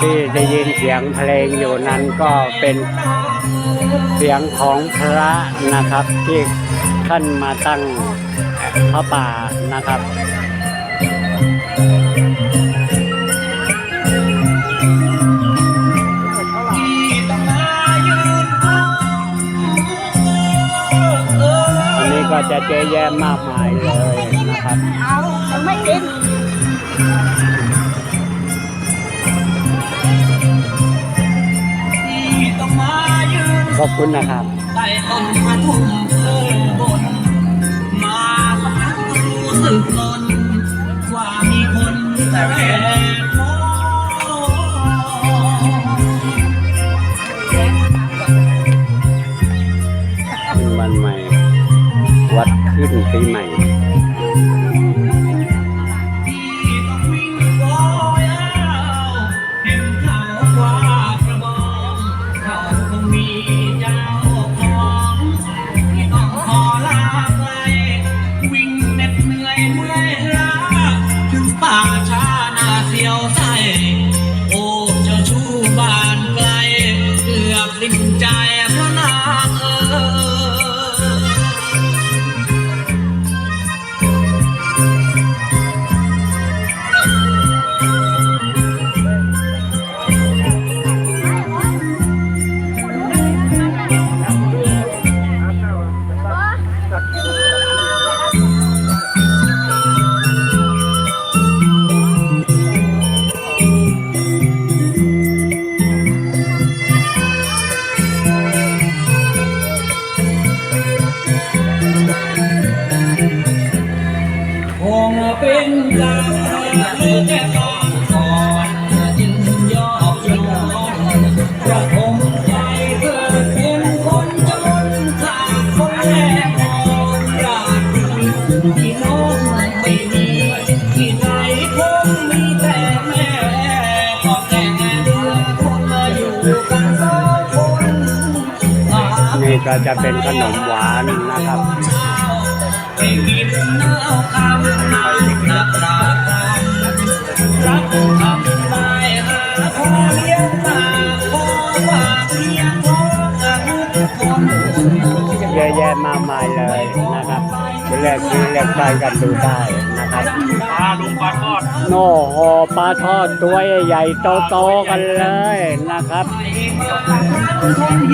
ที่ได้ยินเสียงเพลงอยู่นั้นก็เป็นเสียงของพระนะครับ ที่ท่านมาตั้งพระป่านะครับ จะเจอแยะมากมายเลยนะครับ เอาไม่กินขอบคุณนะครับใต้ต้นพระทุ่งเอินบนมาสักพักรู้สึกล้นว่ามีคนแต่ ใหม่ที่ต้องวิ่งโอยอ้าเห็นเขาคว้าระบองเขาคงมีเจ้า นี้ก็จะเป็นขนมหวานนะครับรักทำได้หาพอเลี้ยงมา นะครับไปเลือกซื้อเลือกใช้กันดูได้นะครับปลาลุงปลาทอดโน่โหปลาทอดตัวใหญ่ๆโตๆกันเลยนะครับ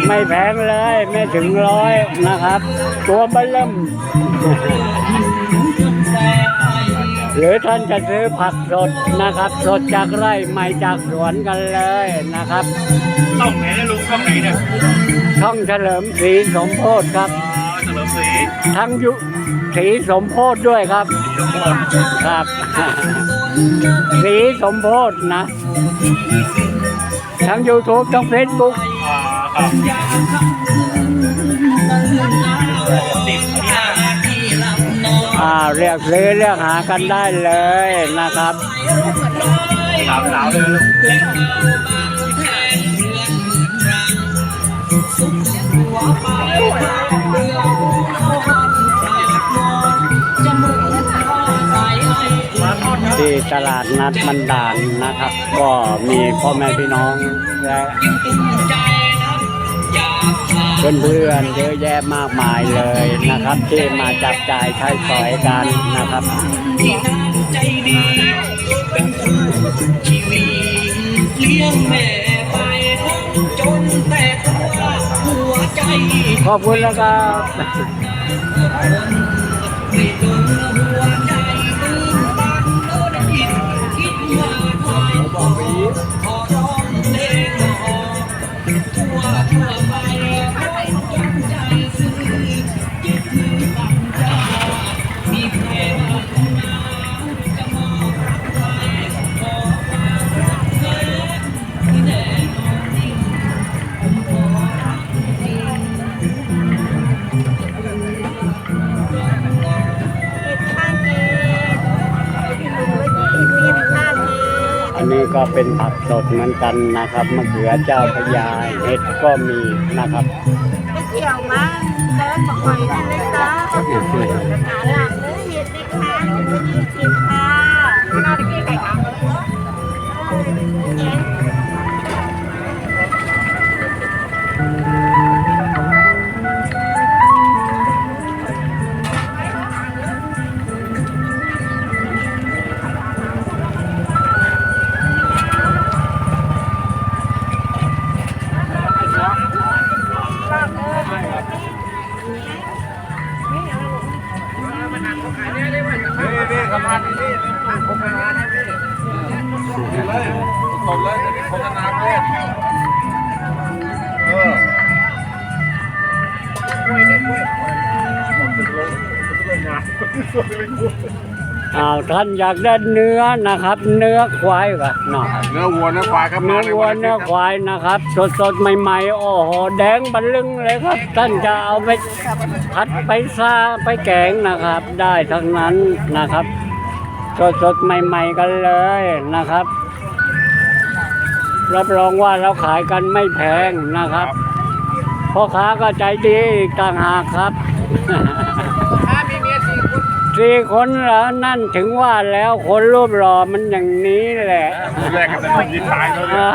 ไม่แพงเลยไม่ถึงร้อยนะครับ ตัวเบลเริ่มหรือท่านจะซื้อผักสดนะครับ สดจากไร่ใหม่จากสวนกันเลยนะครับ ต้องไหนนะลุงต้องไหนเนี่ยช่องเฉลิมศรีสมโพธครับีทั้งยุศีสมโพธด้วยครับครับศีสมโพธนะ ทั้ง YouTube ทั้ง Facebook อ่าครับติดที่หน้าอ่าเรียกซื้อเรียกหากันได้เลยนะครับ สามสาวเลยลุง ที่ตลาดนัดมันดานนะครับ ก็มีพ่อแม่พี่น้องและเพื่อนๆเยอะแยะมากมายเลยนะครับ ที่มาจับจ่ายใช้สอยกันนะครับขอบคุณแล้วครับ ก็เป็นผักสดเหมือนกันนะครับมะเขือเจ้าพระยาเห็ดก็มีนะครับไปเกี่ยวมาเดินมาคอยได้เลยจ้าหาหลักเลยเห็ดไหมคะยี่สิงค่ะน่าจะกี่ไก่ขา อออ้าวท่านอยากได้เนื้อนะครับ เนื้อควายกะเนาะเนื้อวัวเนื้อควายครับเนื้อวัวเนื้อควายนะครับ สดสดๆใหม่ๆโอ้โหแดงบันลึงเลยครับ ท่านจะเอาไปผัดไปซาไปแกงนะครับ ได้ทั้งนั้นนะครับ สดสดๆใหม่ ๆ กันเลยนะครับ รับรองว่าเราขายกันไม่แพงนะครับพ่อค้าก็ใจดีอีกต่างหากครับถ้ามีเมียสี่คนสี่คนแล้วนั่นถึงว่าแล้วคนรูปหล่อมันอย่างนี้แหละแรกกันเป็นคนยิงตายแล้วเนี่ย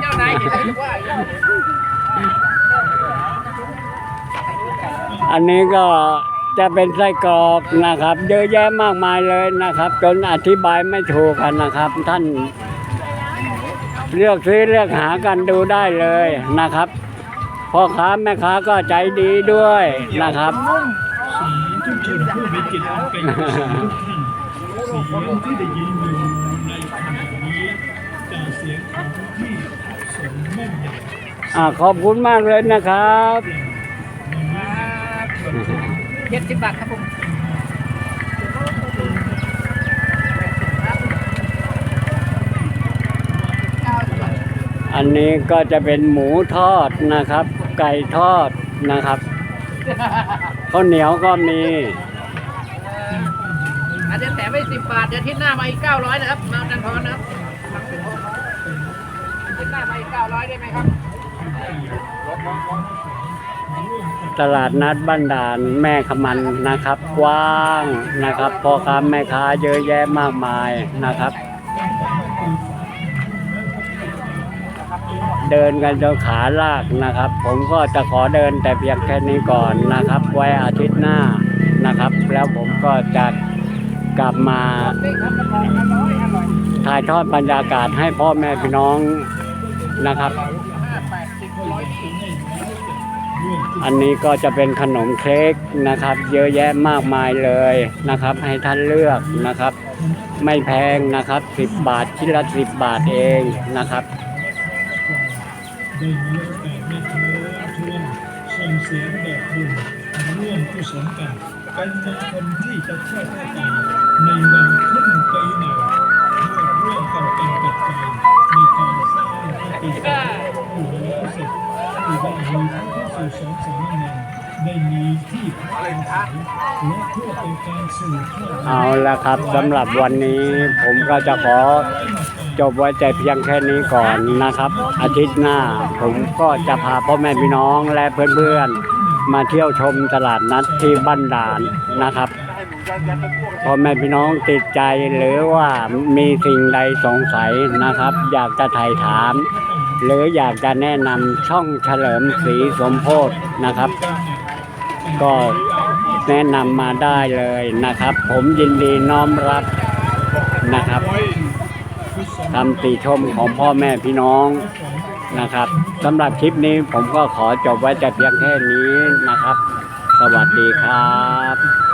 เจ้านายเห็นไหมว่าอันนี้ก็ จะเป็นไส้กรอกนะครับ เยอะแยะมากมายเลยนะครับ จนอธิบายไม่ถูกกันนะครับ ท่าน เลือกซื้อเลือกหากันดูได้เลยนะครับพ่อค้าแม่ค้าก็ใจดีด้วยนะครับสีทุกคนผู้มีจิตอันเป็นกุศลทุกท่านเสียงที่ได้ยินอยู่ในขณะนี้จากเสียงของผู้ที่สมแม่นยำ อ่าขอบคุณมากเลยนะครับ เจ็ดสิบบาทครับผมอันนี้ก็จะเป็นหมูทอดนะครับ ไก่ทอดนะครับข้าวเหนียวก็มีอาจจะแถมไปสิบบาทเดี๋ยวอาที่หน้ามาอีกเก้าร้อยนะครับมาดันทอนนะครับอาทิตย์หน้ามาอีกเก้าร้อยได้ไหมครับ ตลาดนัดบ้านด่านแม่ขมันนะครับ กว้างนะครับพ่อค้าแม่ค้าเยอะแยะมากมายนะครับ เดินกันจนขาลากนะครับ ผมก็จะขอเดินแต่เพียงแค่นี้ก่อนนะครับ ไว้อาทิตย์หน้านะครับ แล้วผมก็จะกลับมาถ่ายทอดบรรยากาศให้พ่อแม่พี่น้องนะครับ อันนี้ก็จะเป็นขนมเค้กนะครับ เยอะแยะมากมายเลยนะครับ ให้ท่านเลือกนะครับ ไม่แพงนะครับ 10 บาทชิ้นละ 10 บาทเองนะครับได้มีโอกาสมาเชิญชวนส่งเสียงแบบบุญร่วมกุศลกันเป็นมงคลที่จะช่วยให้กันในวันขึ้น เอาละครับสำหรับวันนี้ผมก็จะขอจบไว้แต่เพียงแค่นี้ก่อนนะครับ อาทิตย์หน้า ผมก็จะพาพ่อแม่พี่น้องและเพื่อนๆ มาเที่ยวชมตลาดนัดที่บ้านด่านนะครับพ่อแม่พี่น้องติดใจหรือว่ามีสิ่งใดสงสัยนะครับ อยากจะถ่ายถาม หรืออยากจะแนะนำช่องเฉลิมศรีสมโพธนะครับ ก็แนะนำมาได้เลยนะครับ ผมยินดีน้อมรับนะครับคำติชมของพ่อแม่พี่น้องนะครับสำหรับคลิปนี้ผมก็ขอจบไว้แต่เพียงแค่นี้นะครับ สวัสดีครับ